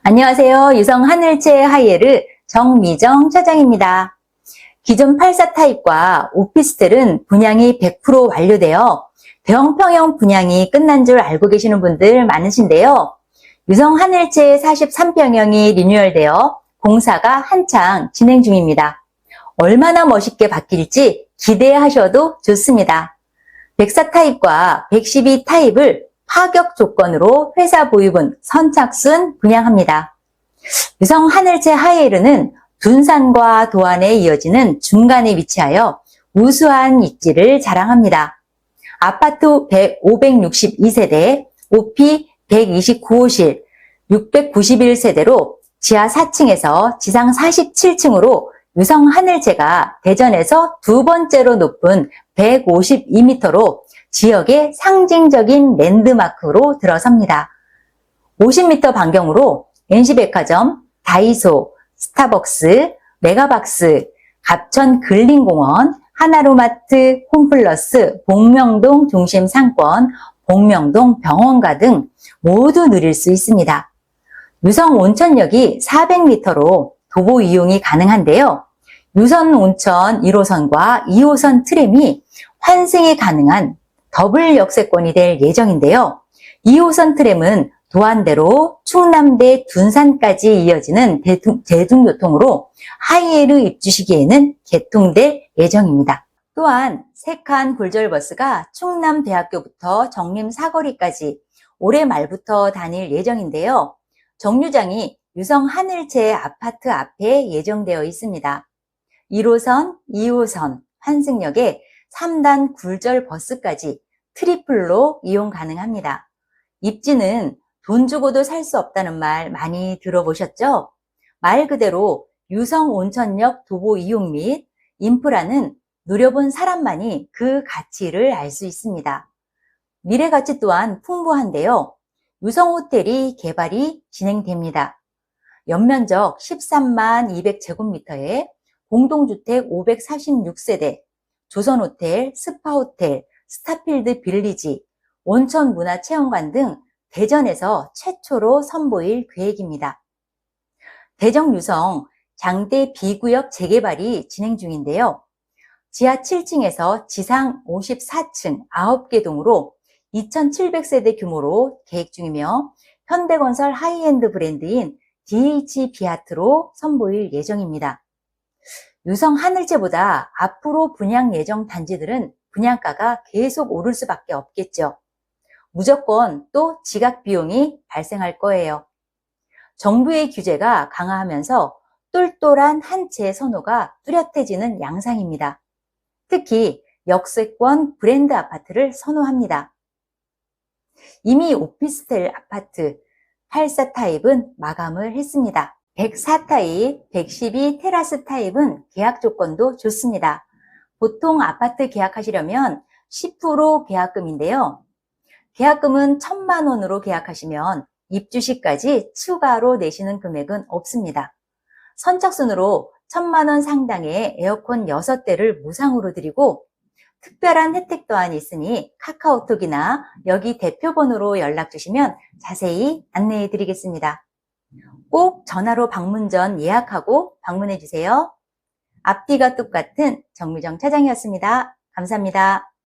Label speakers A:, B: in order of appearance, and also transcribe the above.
A: 안녕하세요. 유성 하늘채 하이에르 정미정 차장입니다. 기존 84 타입과 오피스텔은 분양이 100% 완료되어 대형 평형 분양이 끝난 줄 알고 계시는 분들 많으신데요. 유성 하늘채 43평형이 리뉴얼되어 공사가 한창 진행 중입니다. 얼마나 멋있게 바뀔지 기대하셔도 좋습니다. 104 타입과 112 타입을 파격 조건으로 회사 보유분 선착순 분양합니다. 유성 하늘채 하이에르는 둔산과 도안에 이어지는 중간에 위치하여 우수한 입지를 자랑합니다. 아파트 562세대, OP 129호실, 691세대로 지하 4층에서 지상 47층으로 유성 하늘채가 대전에서 두 번째로 높은 152m로 지역의 상징적인 랜드마크로 들어섭니다. 50m 반경으로 NC백화점, 다이소, 스타벅스, 메가박스, 갑천 근린공원, 하나로마트, 홈플러스, 복명동 중심 상권, 복명동 병원가 등 모두 누릴 수 있습니다. 유성 온천역이 400m로 도보 이용이 가능한데요. 유선 온천 1호선과 2호선 트램이 환승이 가능한 더블 역세권이 될 예정인데요. 2호선 트램은 도안대로 충남대 둔산까지 이어지는 대중- 대중교통으로 하이에르 입주 시기에는 개통될 예정입니다. 또한 3칸 굴절버스가 충남대학교부터 정림 사거리까지 올해 말부터 다닐 예정인데요. 정류장이 유성 하늘채 아파트 앞에 예정되어 있습니다. 1호선, 2호선, 환승역에 3단 굴절 버스까지 트리플로 이용 가능합니다. 입지는 돈 주고도 살 수 없다는 말 많이 들어보셨죠? 말 그대로 유성 온천역 도보 이용 및 인프라는 누려본 사람만이 그 가치를 알 수 있습니다. 미래 가치 또한 풍부한데요. 유성 호텔이 개발이 진행됩니다. 연면적 13만 200제곱미터에 공동주택 546세대, 조선호텔, 스파호텔, 스타필드 빌리지, 온천문화체험관 등 대전에서 최초로 선보일 계획입니다. 대정 유성 장대 B구역 재개발이 진행 중인데요. 지하 7층에서 지상 54층 9개 동으로 2,700세대 규모로 계획 중이며 현대건설 하이엔드 브랜드인 DH 비아트로 선보일 예정입니다. 유성 하늘채보다 앞으로 분양 예정 단지들은 분양가가 계속 오를 수밖에 없겠죠. 무조건 또 지각 비용이 발생할 거예요. 정부의 규제가 강화하면서 똘똘한 한채 선호가 뚜렷해지는 양상입니다. 특히 역세권 브랜드 아파트를 선호합니다. 이미 오피스텔 아파트 84 타입은 마감을 했습니다. 104 타입, 112 테라스 타입은 계약 조건도 좋습니다. 보통 아파트 계약하시려면 10% 계약금인데요. 계약금은 1천만 원으로 계약하시면 입주 시까지 추가로 내시는 금액은 없습니다. 선착순으로 1천만 원 상당의 에어컨 6대를 무상으로 드리고 특별한 혜택 또한 있으니 카카오톡이나 여기 대표번호로 연락 주시면 자세히 안내해 드리겠습니다. 꼭 전화로 방문 전 예약하고 방문해 주세요. 앞뒤가 똑같은 정미정 차장이었습니다. 감사합니다.